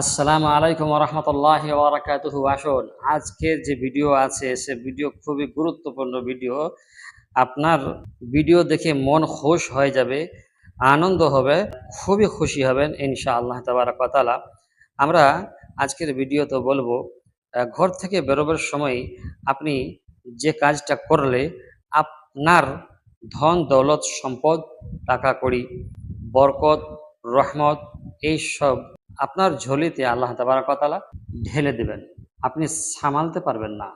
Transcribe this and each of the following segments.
আসসালামু আলাইকুম রহমতুল্লাহ ওবরাকাতুহু আসুন আজকের যে ভিডিও আছে, সে ভিডিও খুবই গুরুত্বপূর্ণ ভিডিও। আপনার ভিডিও দেখে মন খুশ হয়ে যাবে, আনন্দ হবে, খুবই খুশি হবেন ইনশা আল্লাহ তাবারাকাতালা আমরা আজকের ভিডিওতে বলব ঘর থেকে বেরোবার সময় আপনি যে কাজটা করলে আপনার ধন, দৌলত, সম্পদ, টাকা, কড়ি, বরকত, রহমত এই সব আপনার ঝুলিতে আল্লাহ তাবারাকাতালা ঢেলে দেবেন। আপনি সামালতে পারবেন না।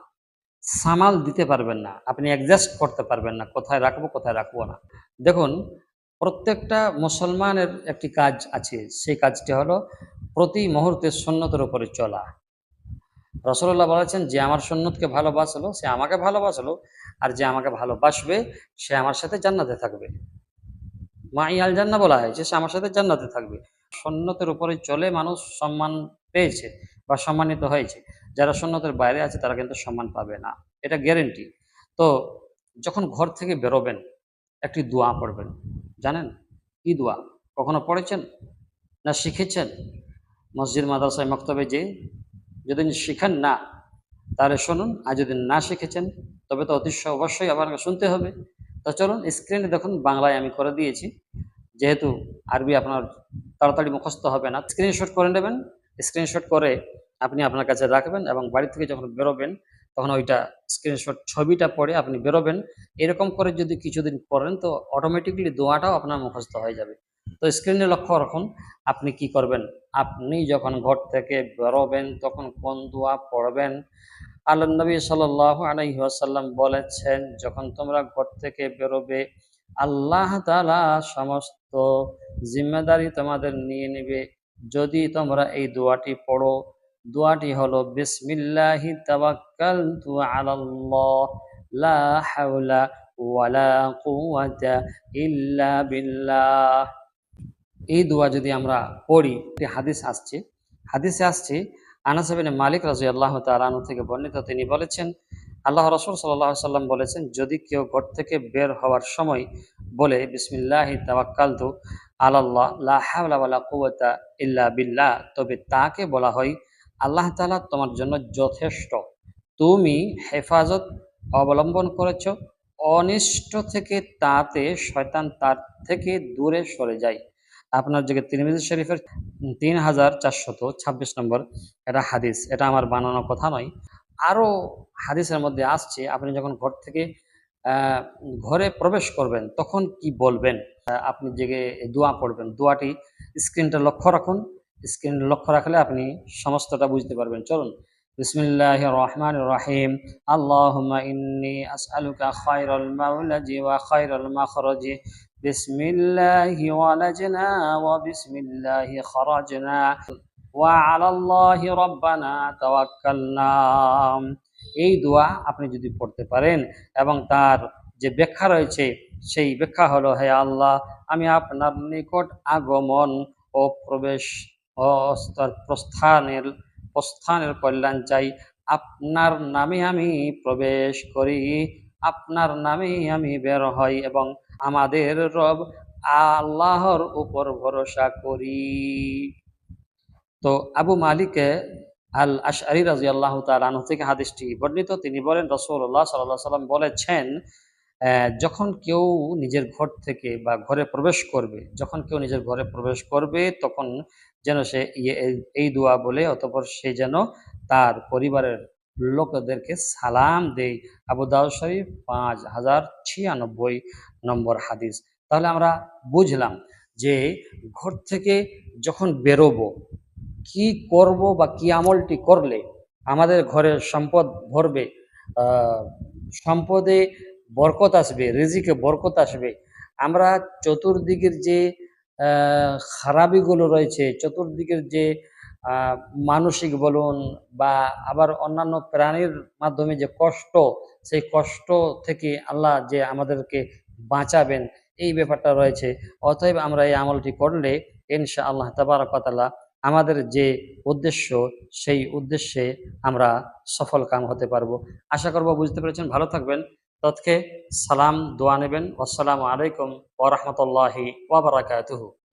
সামাল দিতে পারবেন না। আপনি অ্যাডজাস্ট করতে পারবেন না। কোথায় রাখব কোথায় রাখব না। দেখুন, প্রত্যেকটা মুসলমানের একটি কাজ আছে। সেই কাজটি হলো প্রতি মুহূর্তে সুন্নতের উপরে চলা। রসল্লাহ বলেছেন, যে আমার সুন্নতকে ভালোবাসলো, সে আমাকে ভালোবাসলো। আর যে আমাকে ভালোবাসবে, সে আমার সাথে জান্নাতে থাকবে। মা ইয়াল জান্না বলা হয়েছে সে আমার সাথে জান্নাতে থাকবে। সন্ন্যতের উপরে চলে মানুষ সম্মান পেয়েছে বা সম্মানিত হয়েছে। যারা সন্ন্যতের বাইরে আছে, তারা কিন্তু সম্মান পাবে না। এটা গ্যারেন্টি তো যখন ঘর থেকে বেরোবেন, একটি দোয়া পড়বেন। জানেন? কি দোয়া? কখনো পড়েছেন? না শিখেছেন? মসজিদ, মাদ্রাসায় মক্তবে যে যদি শিখেন না, তাহলে শুনুন, আর যদি না শিখেছেন, তবে তো অতিশ অবশ্যই আপনাকে শুনতে হবে। তো চলুন স্ক্রিনে দেখুন, বাংলায় আমি করে দিয়েছি। যেহেতু আরবি আপনার তাড়াতাড়ি মুখস্থ হবে না। স্ক্রিনশট করে নেবেন স্ক্রিনশট করে আপনি আপনার কাছে রাখবেন এবং বাড়ি থেকে যখন বেরোবেন, তখন ওইটা স্ক্রিনশট ছবিটা পড়ে আপনি বেরোবেন। এরকম করে যদি কিছুদিন করেন, তো অটোমেটিকলি দোয়াটাও আপনার মুখস্থ হয়ে যাবে। তো স্ক্রিনে লক্ষ্য রাখুন, আপনি কি করবেন? আপনি যখন ঘর থেকে বেরোবেন, তখন কোন দোয়া পড়বেন? আল্লাহ নবী সাল আলাইহি ওয়াসাল্লাম বলেছেন, যখন তোমরা ঘর থেকে বেরোবে আল্লাহ তালা সমস্ত জিম্মেদারি তোমাদের নিয়ে নেবে। যদি তোমরা এই দোয়াটি পড়ো, দোয়াটি হলো, বিসমিল্লাহি তাওয়াক্কালতু আলাল্লাহ, লা ওয়ালা কুওয়াতা ইল্লা এই দোয়া যদি আমরা পড়ি, একটি হাদিস আসছে। হাদিসে আসছে, আনাস ইবনে মালিক রাদিয়াল্লাহু তাআলা থেকে বর্ণিত, তিনি বলেছেন আল্লাহ রাসূল আলাইহি সাল্লাম বলেছেন, যদি কেউ ঘর থেকে বের হওয়ার সময় বলে, বিসমিল্লাহি তাওয়াক্কালতু আলাল্লাহ, লা ইল্লা বিল্লাহ তবে তাকে বলা হয়, আল্লাহ তাআলা তোমার জন্য যথেষ্ট। তুমি হেফাজত অবলম্বন করেছ, অনিষ্ট থেকে তাতে শয়তান তার থেকে দূরে সরে যায়। আপনার যে তিরমিজি শরীফের তিন হাজার চারশত ছাব্বিশ নম্বর এটা হাদিস, এটা আমার বানানো কথা নয়। আরও হাদিসের মধ্যে আসছে, আপনি যখন ঘর থেকে ঘরে প্রবেশ করবেন, তখন কি বলবেন? আপনি জেগে দোয়া পড়বেন। দোয়াটি স্ক্রিনটা লক্ষ্য রাখুন। স্ক্রিন লক্ষ্য রাখলে আপনি সমস্তটা বুঝতে পারবেন। চলুন। বিসমিল্লাহ রহমান রহিম আল্লাহুম্মা ইন্নি আসআলুকা খায়রাল মাওলাজি ওয়া খায়রাল মাখরাজি। বিসমিল্লাহি ওয়ালাজনা ওয়া বিসমিল্লাহি খরাজনা। ওয়া আলাল্লাহি রাব্বানা তাওয়াক্কালনা। এই দোয়া আপনি যদি পড়তে পারেন এবং তার যে ব্যাখ্যা রয়েছে, সেই ব্যাখ্যা হলো, হে আল্লাহ, আমি আপনার নিকট আগমন ও প্রবেশ প্রস্থানের প্রস্থানের কল্যাণ চাই। আপনার নামে আমি প্রবেশ করি, আপনার নামেই আমি বের হই এবং আমাদের রব আল্লাহর উপর ভরসা করি। তো আবু মালিকে আল আশআরি রাজিয়াল্লাহ তাআলা থেকে হাদিসটি বর্ণিত। তিনি বলেন রসুল্লাহ সাল্লাহ সাল্লাম বলেছেন যখন কেউ নিজের ঘর থেকে বা ঘরে প্রবেশ করবে, যখন কেউ নিজের ঘরে প্রবেশ করবে, তখন যেন সে ইয়ে- এই দোয়া বলে, অতপর সে যেন তার পরিবারের লোকদেরকে সালাম দেয়। আবু দাউদ শরীফ, পাঁচ হাজার ছিয়ানব্বই নম্বর হাদিস। তাহলে আমরা বুঝলাম যে ঘর থেকে যখন বেরোবো কি করব বা কি আমলটি করলে আমাদের ঘরে সম্পদ ভরবে? সম্পদে বরকত আসবে, রিজিকে বরকত আসবে। আমরা চতুর্দিকের যে খারাপিগুলো রয়েছে, চতুর্দিকের যে মানসিক বলুন বা আবার অন্যান্য প্রাণীর মাধ্যমে যে কষ্ট, সেই কষ্ট থেকে আল্লাহ যে আমাদেরকে বাঁচাবেন, এই ব্যাপারটা রয়েছে। অতএব আমরা এই আমলটি করলে ইনশা আল্লাহ তাবারকাতাল্লাহ আমাদের যে উদ্দেশ্য, সেই উদ্দেশ্যে আমরা সফল কাম হতে পারব। আশা করব বুঝতে পেরেছেন। ভালো থাকবেন। তৎকে সালাম, দোয়া নেবেন। আসসালামু আলাইকুম ওরহমতুল্লাহি ওবরাকাতুহু